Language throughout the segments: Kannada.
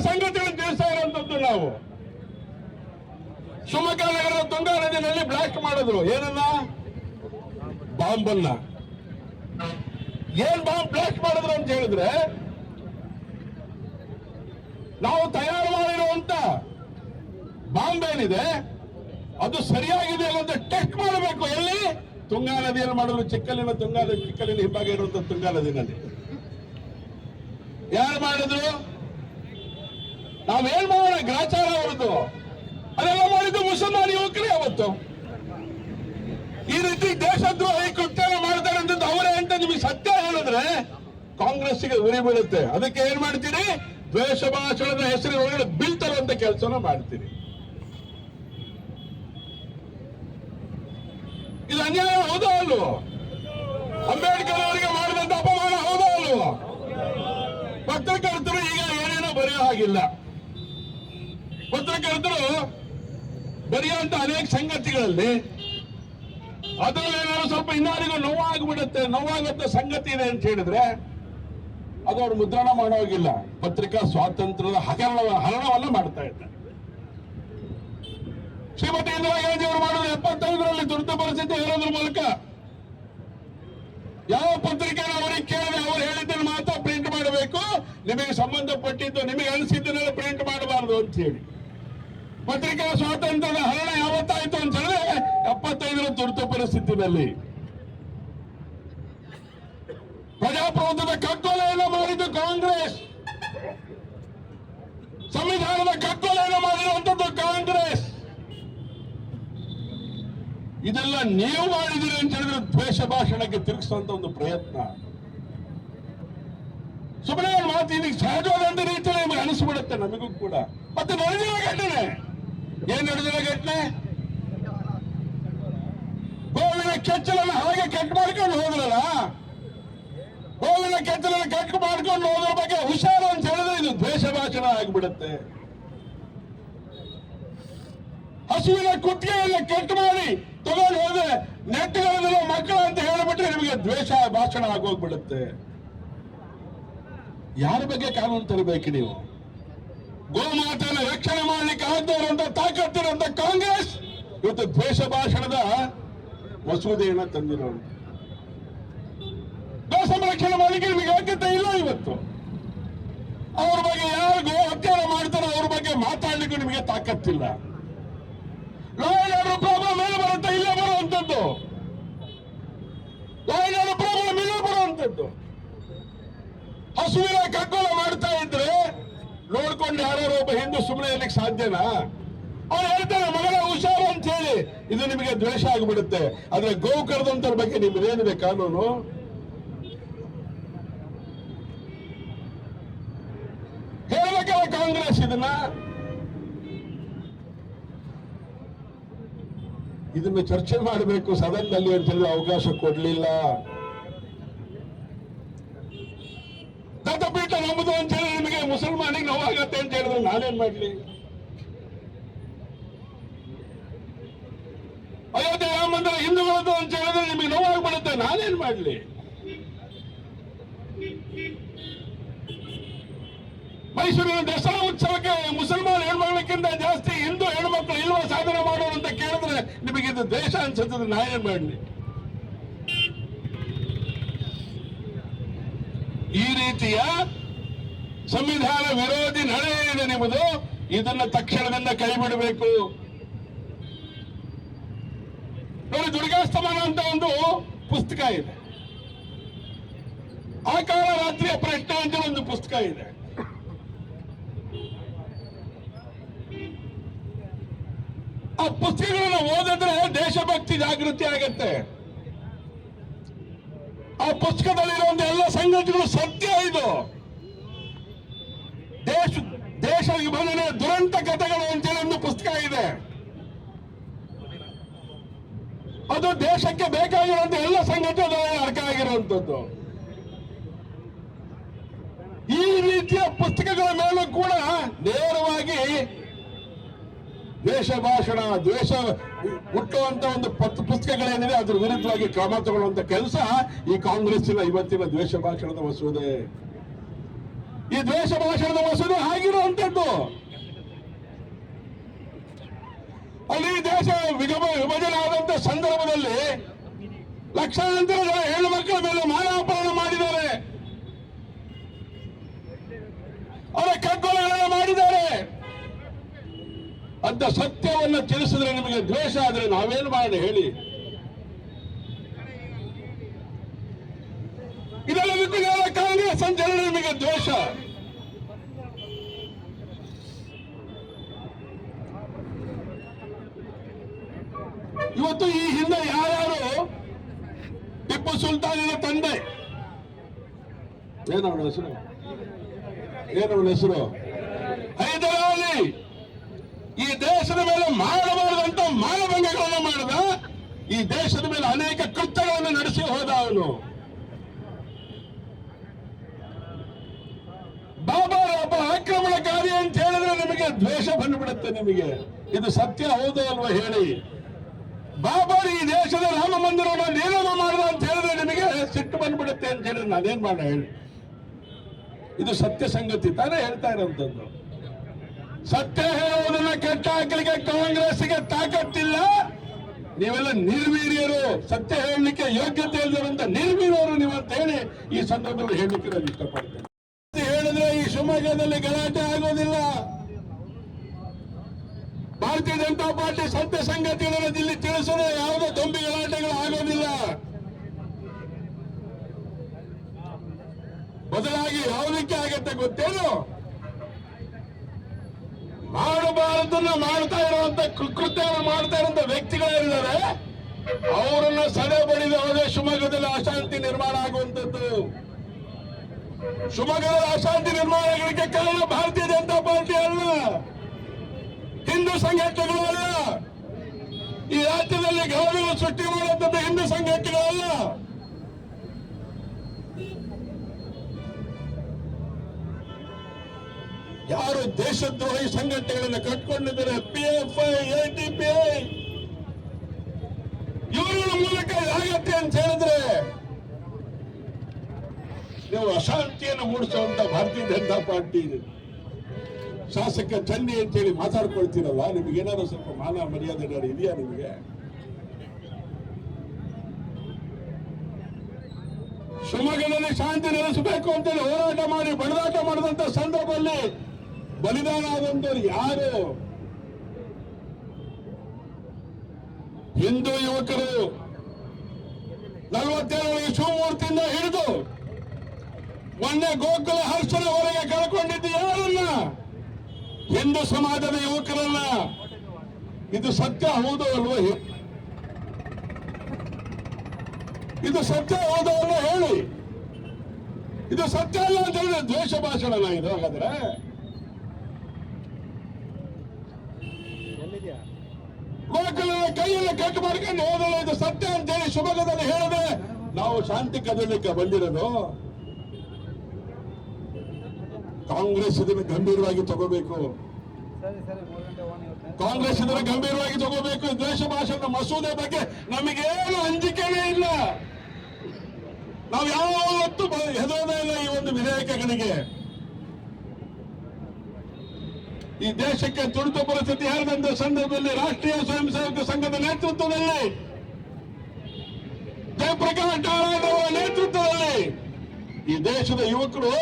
ಸಂಗತಿಗಳನ್ನು ತಿಳಿಸ್ತಾ ಇರುವಂತದ್ದು ನಾವು. ಶಿವಮೊಗ್ಗ ನಗರದ ತುಂಗಾ ನದಿನಲ್ಲಿ ಬ್ಲಾಸ್ಟ್ ಮಾಡಿದ್ರು. ಏನನ್ನ? ಬಾಂಬನ್ನ. ಏನ್ ಬಾಂಬ್ ಬ್ಲಾಸ್ಟ್ ಮಾಡಿದ್ರು ಅಂತ ಹೇಳಿದ್ರೆ, ನಾವು ತಯಾರು ಮಾಡಿರುವಂತ ಬಾಂಬ್ ಏನಿದೆ, ಅದು ಸರಿಯಾಗಿದೆ ಅಂತ ಟೆಸ್ಟ್ ಮಾಡಬೇಕು. ಎಲ್ಲಿ? ತುಂಗಾ ನದಿಯಲ್ಲಿ ಮಾಡಿದ್ರು. ಚಿಕ್ಕಲ್ಲಿನ ತುಂಗಾ ನದಿ ಚಿಕ್ಕಲ್ಲಿನ ಹಿಂಭಾಗ ಇರುವಂತ ತುಂಗಾ ನದಿನಲ್ಲಿ. ಯಾರು ಮಾಡಿದ್ರು? ನಾವೇನ್ ಮಾಡೋಣ ಗ್ರಾಚಾರ ಅವರದ್ದು. ಅದೆಲ್ಲ ಮಾಡಿದ್ದು ಮುಸಲ್ಮಾನ ಯುವಕರೇ ಅವತ್ತು. ಈ ರೀತಿ ದೇಶದ್ರೋಹಿ ಕೃತ್ಯ ಮಾಡ್ತಾರೆ ಅಂತ ಅವರೇ ಅಂತ ನಿಮಗೆ ಸತ್ಯ ಹೇಳಿದ್ರೆ ಕಾಂಗ್ರೆಸ್ಗೆ ಉರಿ ಬೀಳುತ್ತೆ. ಅದಕ್ಕೆ ಏನ್ ಮಾಡ್ತೀರಿ? ದ್ವೇಷ ಭಾಷಣದ ಹೆಸರು ಒಳಗಡೆ ಬಿಲ್ ತರುವಂತ ಕೆಲಸನ ಮಾಡ್ತೀರಿ. ಇದು ಅನ್ಯಾಯ ಹೌದಾ ಅಲ್ವೋ? ಅಂಬೇಡ್ಕರ್ ಅವರಿಗೆ ಮಾಡಿದಂತ ಅಪಮಾನ ಹೌದಾ ಅಲ್ವೋ? ಪತ್ರಕರ್ತರು ಈಗ ಏನೇನೋ ಬರೆಯೋ ಹಾಗಿಲ್ಲ. ಪತ್ರಕರ್ತರು ಬರೆಯುವಂತ ಅನೇಕ ಸಂಗತಿಗಳಲ್ಲಿ ಅದರಲ್ಲಿ ಏನಾದ್ರು ಸ್ವಲ್ಪ ಇನ್ನಾರಿಗೂ ನೋವಾಗ್ಬಿಡುತ್ತೆ, ನೋವಾಗುತ್ತೆ ಸಂಗತಿ ಇದೆ ಅಂತ ಹೇಳಿದ್ರೆ ಅದು ಅವ್ರು ಮುದ್ರಣ ಮಾಡೋಗಿಲ್ಲ. ಪತ್ರಿಕಾ ಸ್ವಾತಂತ್ರ್ಯದ ಹಗರಣ ಹರಣವನ್ನ ಮಾಡ್ತಾ ಇದ್ದಾರೆ ಶ್ರೀಮತಿ ಇಂದಿರಾ ಗಾಂಧಿ ಅವರು ಮಾಡಿದ ಎಪ್ಪತ್ತೈದರಲ್ಲಿ ತುರ್ತು ಪರಿಸ್ಥಿತಿ ಹೇಳೋದ್ರ ಮೂಲಕ ಯಾವ ಪತ್ರಿಕೆ ಅವರಿಗೆ ಕೇಳಿದ್ರೆ ಅವ್ರು ಹೇಳಿದ್ದನ್ನು ಮಾತ್ರ ಪ್ರಿಂಟ್ ಮಾಡಬೇಕು. ನಿಮಗೆ ಸಂಬಂಧಪಟ್ಟಿದ್ದು, ನಿಮಗೆ ಅನಿಸಿದ್ದನ್ನೆಲ್ಲ ಪ್ರಿಂಟ್ ಮಾಡಬಾರದು ಅಂತ ಹೇಳಿ. ಪತ್ರಿಕಾ ಸ್ವಾತಂತ್ರ್ಯದ ಹರಣ ಯಾವತ್ತಾಯ್ತು ಅಂತ ಹೇಳಿದ್ರೆ ಎಪ್ಪತ್ತೈದರ ತುರ್ತು ಪರಿಸ್ಥಿತಿನಲ್ಲಿ. ಪ್ರಜಾಪ್ರಭುತ್ವದ ಕಗ್ಗೊಲೆಯನ್ನು ಮಾಡಿದ್ದು ಕಾಂಗ್ರೆಸ್. ಸಂವಿಧಾನದ ಕಗ್ಗೊಲೆಯನ್ನು ಮಾಡಿರುವಂತದ್ದು ಕಾಂಗ್ರೆಸ್. ಇದೆಲ್ಲ ನೀವು ಮಾಡಿದಿರಿ ಅಂತ ಹೇಳಿದ್ರೆ ದ್ವೇಷ ಭಾಷಣಕ್ಕೆ ತಿರುಗಿಸುವಂತ ಒಂದು ಪ್ರಯತ್ನ. ಸುಮ್ಮನೆ ಮಾತು ಇದಕ್ಕೆ ಸಹಜವಾದಂತ ರೀತಿಯಲ್ಲಿ ನಿಮಗೆ ಅನಿಸ್ಬಿಡುತ್ತೆ ನಮಗೂ ಕೂಡ. ಮತ್ತೆ ನಡೆದಿರೋ ಘಟನೆ. ಏನ್ ನಡೆದಿರೋ ಘಟನೆ ಗೋವಿನ ಕೆಚ್ಚಲನ್ನು ಹಾಗೆ ಕಟ್ ಮಾಡ್ಕೊಂಡು ಹೋದ್ರಲ್ಲ? ಗೋವಿನ ಕೆಚ್ಚಲನ್ನು ಕಟ್ ಮಾಡ್ಕೊಂಡು ಹೋದ್ರ ಬಗ್ಗೆ ಹುಷಾರು ಅಂತ ಹೇಳಿದ್ರೆ ಇದು ದ್ವೇಷ ಭಾಷಣ ಆಗಿಬಿಡುತ್ತೆ. ಹಸುವಿನ ಕುತ್ತಿಗೆಯನ್ನು ಕೆಟ್ಟು ಮಾಡಿ ತಗೊಂಡು ಹೋದ್ರೆ ನೆಟ್ಟಗಳಿರುವ ಮಕ್ಕಳು ಅಂತ ಹೇಳಿಬಿಟ್ರೆ ನಿಮಗೆ ದ್ವೇಷ ಭಾಷಣ ಆಗೋಗ್ಬಿಡುತ್ತೆ. ಯಾರ ಬಗ್ಗೆ ಕಾನೂನು ತರಬೇಕು ನೀವು? ಗೋಮಾತೆಯನ್ನು ರಕ್ಷಣೆ ಮಾಡಲಿಕ್ಕೆ ಆಗದಿರುವಂತ ತಾಕತ್ತಿರುವಂತ ಕಾಂಗ್ರೆಸ್ ಇವತ್ತು ದ್ವೇಷ ಭಾಷಣದ ಮಸೂದೆಯನ್ನ ತಂದಿರೋರು. ಗೋ ಸಂರಕ್ಷಣೆ ಮಾಡಲಿಕ್ಕೆ ನಿಮಗೆ ಯೋಗ್ಯತೆ ಇಲ್ಲ ಇವತ್ತು. ಅವ್ರ ಬಗ್ಗೆ ಯಾರು ಗೋ ಹತ್ಯಾರ ಮಾಡ್ತಾರೋ ಅವ್ರ ಬಗ್ಗೆ ಮಾತಾಡಲಿಕ್ಕೆ ನಿಮಗೆ ತಾಕತ್ತಿಲ್ಲ. ಲಾ ಅಂಡ್ ಆರ್ಡರ್ ಪ್ರಾಬ್ಲಮ್ ಮೇಲೆ ಬರುತ್ತೆ, ಇಲ್ಲೇ ಬರುವಂತದ್ದು. ಲಾ ಅಂಡ್ ಪ್ರಾಬ್ಲಮ್ ಇಲ್ಲೇ ಬರುವಂತದ್ದು. ಹಸುವಿನ ಕಗ್ಗೊಲ ಮಾಡ್ತಾ ಇದ್ರೆ ನೋಡ್ಕೊಂಡು ಯಾರೋ ಒಬ್ಬ ಹಿಂದೂ ಸುಮ್ಮನೆ ಇರ್ಲಿಕ್ಕೆ ಸಾಧ್ಯನಾ? ಅವ್ರು ಹೇಳ್ತಾರೆ, ಮಗಳ ಹುಷಾರು ಅಂತ ಹೇಳಿ ಇದು ನಿಮಗೆ ದ್ವೇಷ ಆಗಿಬಿಡುತ್ತೆ. ಆದ್ರೆ ಗೋ ಬಗ್ಗೆ ಬಗ್ಗೆ ನಿಮ್ಗೇನಿದೆ ಕಾನೂನು? ಹೇಳ್ಬೇಕಲ್ಲ ಕಾಂಗ್ರೆಸ್ ಇದನ್ನ? ಇದನ್ನ ಚರ್ಚೆ ಮಾಡಬೇಕು ಸದನದಲ್ಲಿ ಅಂತ ಹೇಳಿ ಅವಕಾಶ ಕೊಡ್ಲಿಲ್ಲ ದತ್ತಪೀಠ ನಂಬುದು ಅಂತ ಹೇಳಿ ನಿಮಗೆ ಮುಸಲ್ಮಾನಿಗೆ ನೋವಾಗತ್ತೆ ಅಂತ ಹೇಳಿದ್ರೆ ನಾನೇನ್ ಮಾಡ್ಲಿ? ಅಯೋಧ್ಯೆ ರಾಮ ಮಂದಿರ ಹಿಂದೂಗಳದ್ದು ಅಂತ ಹೇಳಿದ್ರೆ ನಿಮಗೆ ನೋವಾಗ್ಬಿಡುತ್ತೆ ನಾನೇನ್ ಮಾಡ್ಲಿ? ಮೈಸೂರಿನ ದಸರಾ ಉತ್ಸವಕ್ಕೆ ಮುಸಲ್ಮಾನ್ ಹೆಣ್ಮಕ್ಳಕ್ಕಿಂತ ಜಾಸ್ತಿ ಹಿಂದೂ ಹೆಣ್ಮಕ್ಳು ಇಲ್ವಾ ಸಾಧನೆ ಮಾಡೋರು ಅಂತ ಕೇಳಿದ್ರೆ ನಿಮಗೆ ಇದು ದೇಶ ಅನ್ಸುತ್ತದೆ, ನಾನೇನ್ ಮಾಡಲಿ? ಈ ರೀತಿಯ ಸಂವಿಧಾನ ವಿರೋಧಿ ನಡೆ ಇದೆ ನಿಮ್ಮದು. ಇದನ್ನ ತಕ್ಷಣದಿಂದ ಕೈ ಬಿಡಬೇಕು. ನೋಡಿ, ದುರ್ಗಾಸ್ತಮಾನ ಅಂತ ಒಂದು ಪುಸ್ತಕ ಇದೆ. ಆಕಾಳ ರಾತ್ರಿಯ ಪ್ರಶ್ನೆ ಅಂತ ಒಂದು ಪುಸ್ತಕ ಇದೆ. ಆ ಪುಸ್ತಕಗಳನ್ನ ಓದಿದ್ರೆ ದೇಶಭಕ್ತಿ ಜಾಗೃತಿ ಆಗತ್ತೆ. ಆ ಪುಸ್ತಕದಲ್ಲಿರುವಂತ ಎಲ್ಲ ಸಂಗತಿಗಳು ಸತ್ಯ ಇದು. ದೇಶ ವಿಭಜನೆ ದುರಂತ ಕಥೆಗಳು ಅಂತೇಳಿ ಒಂದು ಪುಸ್ತಕ ಇದೆ. ಅದು ದೇಶಕ್ಕೆ ಬೇಕಾಗಿರುವಂತ ಎಲ್ಲ ಅದರಲ್ಲಿ ಅರ್ಥ ಆಗಿರುವಂತದ್ದು ಈ ರೀತಿಯ ಪುಸ್ತಕಗಳ ಮೇಲೂ ಕೂಡ ನೇರವಾಗಿ ದ್ವೇಷ ಭಾಷಣ, ದ್ವೇಷ ಹುಟ್ಟುವಂತ ಒಂದು ಪುಸ್ತಕಗಳೇನಿದೆ, ಅದ್ರ ವಿರುದ್ಧವಾಗಿ ಕ್ರಮ ತಗೊಳ್ಳುವಂತ ಕೆಲಸ ಈ ಕಾಂಗ್ರೆಸ್ಸಿನ ಇವತ್ತಿನ ದ್ವೇಷ ಭಾಷಣದ ಮಸೂದೆ. ಈ ದ್ವೇಷ ಭಾಷಣದ ಮಸೂದೆ ಆಗಿರುವಂತದ್ದು ಅಲ್ಲಿ ದೇಶ ವಿಭಜನೆ ಆದಂತ ಸಂದರ್ಭದಲ್ಲಿ ಲಕ್ಷಾಂತರ ಜನ ಹೆಣ್ಣು ಮಕ್ಕಳ ಮೇಲೆ ಮಾಲಾಪರಣ ಮಾಡಿದ್ದಾರೆ. ಅವರ ಕಗ್ಗೊಲೆಗಳನ್ನು ಮಾಡಿದ್ದಾರೆ. ಅಂತ ಸತ್ಯವನ್ನು ತಿಳಿಸಿದ್ರೆ ನಿಮಗೆ ದ್ವೇಷ ಆದ್ರೆ ನಾವೇನು ಮಾಡಿ ಹೇಳಿ. ಕಾಂಗ್ರೆಸ್ ನಿಮಗೆ ದ್ವೇಷ. ಇವತ್ತು ಈ ಹಿಂದೆ ಯಾರ್ಯಾರು ಟಿಪ್ಪು ಸುಲ್ತಾನಿನ ತಂದೆ? ಏನವಳ ಹೆಸರು? ಏನವಳ ಹೆಸರು? ಹೈದರಾಲಿ! ಈ ದೇಶದ ಮೇಲೆ ಮಾಡಬಾರದಂತ ಮಾನಭಂಗಗಳನ್ನು ಮಾಡಿದ ಈ ದೇಶದ ಮೇಲೆ ಅನೇಕ ಕೃತ್ಯಗಳನ್ನು ನಡೆಸಿ ಹೋದ ಅವನು ಬಾಬಾ ಒಬ್ಬ ಆಕ್ರಮಣಕಾರಿ ಅಂತ ಹೇಳಿದ್ರೆ ನಿಮಗೆ ದ್ವೇಷ ಬಂದ್ಬಿಡುತ್ತೆ ನಿಮಗೆ. ಇದು ಸತ್ಯ ಹೌದು ಅಲ್ವಾ ಹೇಳಿ. ಬಾಬಾ ಈ ದೇಶದ ರಾಮ ಮಂದಿರವನ್ನು ನಿರ್ಮಾಣ ಮಾಡಿದ ಅಂತ ಹೇಳಿದ್ರೆ ನಿಮಗೆ ಸಿಟ್ಟು ಬಂದ್ಬಿಡುತ್ತೆ ಅಂತ ಹೇಳಿದ್ರೆ ನಾನೇನ್ ಮಾಡ ಹೇಳಿ. ಇದು ಸತ್ಯ ಸಂಗತಿ, ತಾನೇ ಹೇಳ್ತಾ ಇರೋಂಥದ್ದು. ಸತ್ಯ ಹೇಳುವುದನ್ನ ಕೆಟ್ಟ ಹಾಕಲಿಕ್ಕೆ ಕಾಂಗ್ರೆಸ್ಗೆ ತಾಕತ್ತಿಲ್ಲ. ನೀವೆಲ್ಲ ನಿರ್ವೀರ್ಯರು, ಸತ್ಯ ಹೇಳಲಿಕ್ಕೆ ಯೋಗ್ಯತೆ ಇಲ್ಲದಿರುವಂತ ನಿರ್ವೀರ್ಯರು ನೀವು ಅಂತ ಹೇಳಿ ಈ ಸಂದರ್ಭದಲ್ಲಿ ಹೇಳಲಿಕ್ಕೆ ನಾನು ಇಷ್ಟಪಡ್ತೇನೆ. ಈ ಶಿವಮೊಗ್ಗದಲ್ಲಿ ಗಲಾಟೆ ಆಗೋದಿಲ್ಲ. ಭಾರತೀಯ ಜನತಾ ಪಾರ್ಟಿ ಸತ್ಯ ಸಂಗತಿಗಳನ್ನು ಇಲ್ಲಿ ತಿಳಿಸಲು ಯಾವುದೇ ದೊಂಬಿ ಗಲಾಟೆಗಳು ಆಗೋದಿಲ್ಲ. ಬದಲಾಗಿ ಯಾವುದಕ್ಕೆ ಆಗತ್ತೆ ಗೊತ್ತೇನು? ಮಾಡಬಾರದನ್ನ ಮಾಡ್ತಾ ಇರುವಂತ ಕೃತ್ಯವನ್ನು ಮಾಡ್ತಾ ಇರುವಂತ ವ್ಯಕ್ತಿಗಳಿದ್ದಾರೆ ಅವರನ್ನ ಸದೆ ಬಡಿದ ಹೋದ್ರೆ ಶಿವಮೊಗ್ಗದಲ್ಲಿ ಅಶಾಂತಿ ನಿರ್ಮಾಣ ಆಗುವಂತದ್ದು. ಶಿವಮೊಗ್ಗದಲ್ಲಿ ಅಶಾಂತಿ ನಿರ್ಮಾಣಗಳಿಗೆ ಕಾರಣ ಭಾರತೀಯ ಜನತಾ ಪಾರ್ಟಿ ಅಲ್ಲ. ಹಿಂದೂ ಸಂಘಟನೆಗಳು ಅಲ್ಲ ಈ ರಾಜ್ಯದಲ್ಲಿ ಗೌರವ ಸೃಷ್ಟಿ ಮಾಡುವಂತಹ ಹಿಂದೂ ಸಂಘಟನೆಗಳಲ್ಲ. ಯಾರು ದೇಶದ್ರೋಹಿ ಸಂಘಟನೆಗಳನ್ನು ಕಟ್ಕೊಂಡಿದ್ದಾರೆ? ಪಿಎಫ್ಐ ಎ ಇವರುಗಳ ಮೂಲಕ ಯಾಗತ್ತೆ ಅಂತ ಹೇಳಿದ್ರೆ ನೀವು ಅಶಾಂತಿಯನ್ನು ಮೂಡಿಸುವಂತ ಭಾರತೀಯ ಜನತಾ ಪಾರ್ಟಿ ಶಾಸಕ ಚನ್ನಿ ಅಂತೇಳಿ ಮಾತಾಡ್ಕೊಳ್ತೀರಲ್ಲ? ನಿಮ್ಗೆ ಏನಾದ್ರು ಸ್ವಲ್ಪ ಮಾನ ಮರ್ಯಾದೆ ಇದೆಯಾ ನಿಮಗೆ? ಶಿವಮೊಗ್ಗದಲ್ಲಿ ಶಾಂತಿ ನೆಲೆಸಬೇಕು ಅಂತೇಳಿ ಹೋರಾಟ ಮಾಡಿ, ಬಡದಾಟ ಮಾಡಿದಂತ ಸಂದರ್ಭದಲ್ಲಿ ಬಲಿದಾನ ಆದಂತವ್ರು ಯಾರು? ಹಿಂದೂ ಯುವಕರು ನಲವತ್ತೇಳರಲ್ಲಿ ಶಿವಮೂರ್ತಿಯಿಂದ ಹಿಡಿದು ಮೊನ್ನೆ ಗೋಕುಲ ಹರ್ಷನವರೆಗೆ ಕಳ್ಕೊಂಡಿದ್ದು ಯಾರನ್ನ? ಹಿಂದೂ ಸಮಾಜದ ಯುವಕರನ್ನ. ಇದು ಸತ್ಯ ಹೌದು ಅಲ್ವೋ ಇದು ಸತ್ಯ ಹೌದು ಅಲ್ವೋ ಹೇಳಿ. ಇದು ಸತ್ಯ ಅಲ್ಲ ಅಂತ ಹೇಳಿದ್ರೆ ದ್ವೇಷ ಭಾಷಣನ ಇದು ಹಾಗಾದ್ರೆ? ಗೋಕುಲ ಕೈಯಲ್ಲಿ ಕಟ್ ಮಾಡ್ಕೊಂಡು ಹೋದಲ್ಲ ಇದು ಸತ್ಯ ಅಂತ ಹೇಳಿ ಶಿವಮೊಗ್ಗದಲ್ಲಿ ಹೇಳಿದ್ರೆ ನಾವು ಶಾಂತಿ ಕದಲಿಕ್ಕೆ ಬಂದಿರೋದು. ಕಾಂಗ್ರೆಸ್ ಇದನ್ನು ಗಂಭೀರವಾಗಿ ತಗೋಬೇಕು. ಕಾಂಗ್ರೆಸ್ ಇದನ್ನು ಗಂಭೀರವಾಗಿ ತಗೋಬೇಕು. ದ್ವೇಷ ಭಾಷಣ ಮಸೂದೆ ಬಗ್ಗೆ ನಮಗೇನು ಅಂಜಿಕೆನೇ ಇಲ್ಲ. ನಾವು ಯಾವತ್ತೂ ಹೆದರೋದೇ ಇಲ್ಲ ಈ ಒಂದು ವಿಧೇಯಕಗಳಿಗೆ. ಈ ದೇಶಕ್ಕೆ ತುರ್ತು ಪರಿಸ್ಥಿತಿ ಹೇಳಿದಂತ ಸಂದರ್ಭದಲ್ಲಿ ರಾಷ್ಟ್ರೀಯ ಸ್ವಯಂ ಸೇವಕ ಸಂಘದ ನೇತೃತ್ವದಲ್ಲಿ ಜಯಪ್ರಕಾಶ್ ನಾರಾಯಣ ಅವರ ನೇತೃತ್ವದಲ್ಲಿ ಈ ದೇಶದ ಯುವಕರು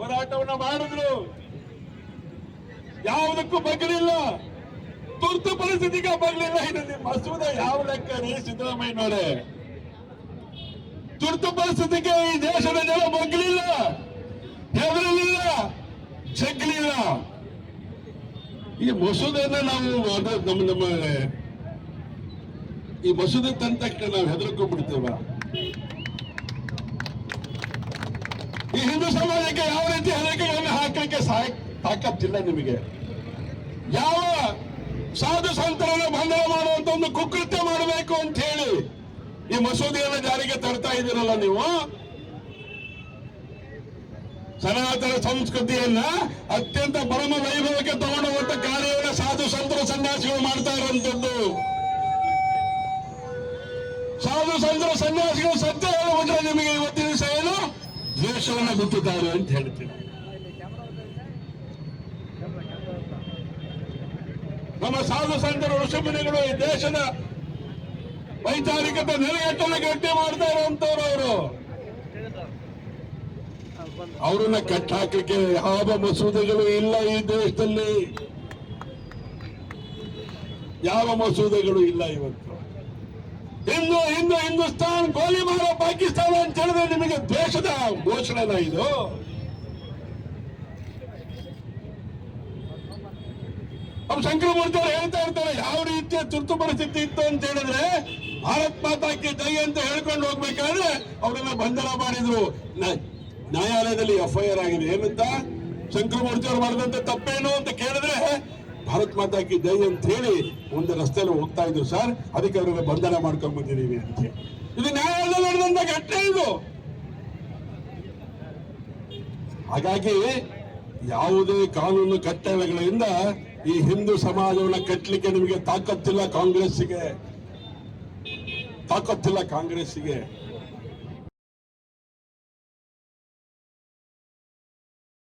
ಹೋರಾಟವನ್ನ ಮಾಡಿದ್ರು. ಯಾವುದಕ್ಕೂ ಬಗ್ಲಿಲ್ಲ. ತುರ್ತು ಪರಿಸ್ಥಿತಿಗೆ ಬಗ್ಲಿಲ್ಲ. ಇದರಲ್ಲಿ ಮಸೂದ ಯಾವ ಲೆಕ್ಕ ರೀ ಸಿದ್ದರಾಮಯ್ಯನವರೇ? ತುರ್ತು ಪರಿಸ್ಥಿತಿಗೆ ಈ ದೇಶದ ಜನ ಬಗ್ಲಿಲ್ಲ. ಹೆದರಲಿಲ್ಲ. ಜಗ್ಲಿಲ್ಲ. ಈ ಮಸೂದೆಯನ್ನ ನಾವು ನಮ್ಮ ನಮ್ಮ ಈ ಮಸೂದೆ ತಂತಕ್ಕೆ ನಾವು ಹೆದರ್ಕೊಂಡ್ಬಿಡ್ತೇವ. ಈ ಹಿಂದೂ ಸಮಾಜಕ್ಕೆ ಯಾವ ರೀತಿ ಹೆದರಿಕೆಗಳನ್ನು ಹಾಕಲಿಕ್ಕೆ ಸಹಾಯ ತಾಕತ್ತಿಲ್ಲ ನಿಮಗೆ? ಯಾವ ಸಾಧು ಸಂತರನ್ನು ಬಂಧನ ಮಾಡುವಂತ ಒಂದು ಕುಕೃತ್ಯ ಮಾಡಬೇಕು ಅಂತ ಹೇಳಿ ಈ ಮಸೂದೆಯನ್ನು ಜಾರಿಗೆ ತರ್ತಾ ಇದ್ದೀರಲ್ಲ ನೀವು? ಸನಾತನ ಸಂಸ್ಕೃತಿಯನ್ನ ಅತ್ಯಂತ ಪರಮ ವೈಭವಕ್ಕೆ ತಗೊಂಡುವಂತ ಕಾರ್ಯವನ್ನು ಸಾಧು ಸಂತರ ಸನ್ಯಾಸಿಗಳು ಮಾಡ್ತಾ ಇರುವಂತದ್ದು. ಸಾಧು ಸಂತರ ಸನ್ಯಾಸಿಗಳು ಸತ್ಯ ಹೇಳಬಿಟ್ರೆ ನಿಮಗೆ ಇವತ್ತಿನ ದಿವಸ ಏನು? ದ್ವೇಷವನ್ನು ಗೊತ್ತಿದ್ದಾರೆ ಅಂತ ಹೇಳ್ತೀವಿ ನಮ್ಮ ಸಾಧು ಸಂತರ ಋಷಭುನಿಗಳು ಈ ದೇಶದ ವೈಚಾರಿಕತೆ ನೆಲೆಗಟ್ಟಲು ಗಟ್ಟಿ ಮಾಡ್ತಾ ಇರುವಂತವ್ರು ಅವರು. ಅವರನ್ನ ಕಟ್ಟಾಕಲಿಕ್ಕೆ ಯಾವ ಮಸೂದೆಗಳು ಇಲ್ಲ ಈ ದೇಶದಲ್ಲಿ. ಯಾವ ಮಸೂದೆಗಳು ಇಲ್ಲ ಇವತ್ತು. ಹಿಂದೂ ಇಂದು ಹಿಂದೂಸ್ತಾನ್, ಗೋಲಿ ಮಾಡೋ, ಪಾಕಿಸ್ತಾನ ಅಂತ ಹೇಳಿದ್ರೆ ನಿಮಗೆ ದ್ವೇಷದ ಘೋಷಣೆನ ಇದು? ಶಂಕರಮೂರ್ತಿ ಅವರು ಹೇಳ್ತಾ ಇರ್ತಾರೆ, ಯಾವ ರೀತಿಯ ತುರ್ತು ಪರಿಸ್ಥಿತಿ ಇತ್ತು ಅಂತ ಹೇಳಿದ್ರೆ, ಭಾರತ್ ಮಾತಾಕಿ ಜೈ ಅಂತ ಹೇಳ್ಕೊಂಡು ಹೋಗ್ಬೇಕಾದ್ರೆ ಅವರನ್ನ ಬಂಧನ ಮಾಡಿದ್ರು. ನ್ಯಾಯಾಲಯದಲ್ಲಿ ಎಫ್ಐಆರ್ ಆಗಿದೆ. ಏನಂತ? ಶಂಕರಮೂರ್ತಿ ಅವರು ಮಾಡಿದಂತ ತಪ್ಪೇನು ಅಂತ ಕೇಳಿದ್ರೆ ಭಾರತ್ ಕಿ ಜೈ ಅಂತ ಹೇಳಿ ಒಂದು ರಸ್ತೆಯಲ್ಲಿ ಹೋಗ್ತಾ ಇದ್ರು ಸರ್. ಅದಕ್ಕೆ ಅವ್ರಿಗೆ ಬಂಧನ ಮಾಡ್ಕೊಂಡ್ ಬಂದಿದ್ದೀವಿ ಅಂತ. ಇದು ನ್ಯಾಯಾಲಯದಲ್ಲಿ ನಡೆದಂತ ಘಟನೆ ಇದು. ಹಾಗಾಗಿ ಯಾವುದೇ ಕಾನೂನು ಕಟ್ಟಳೆಗಳಿಂದ ಈ ಹಿಂದೂ ಸಮಾಜವನ್ನ ಕಟ್ಟಲಿಕ್ಕೆ ನಿಮಗೆ ತಾಕತ್ತಿಲ್ಲ ಕಾಂಗ್ರೆಸ್ಸಿಗೆ. ತಾಕತ್ತಿಲ್ಲ ಕಾಂಗ್ರೆಸ್ಸಿಗೆ.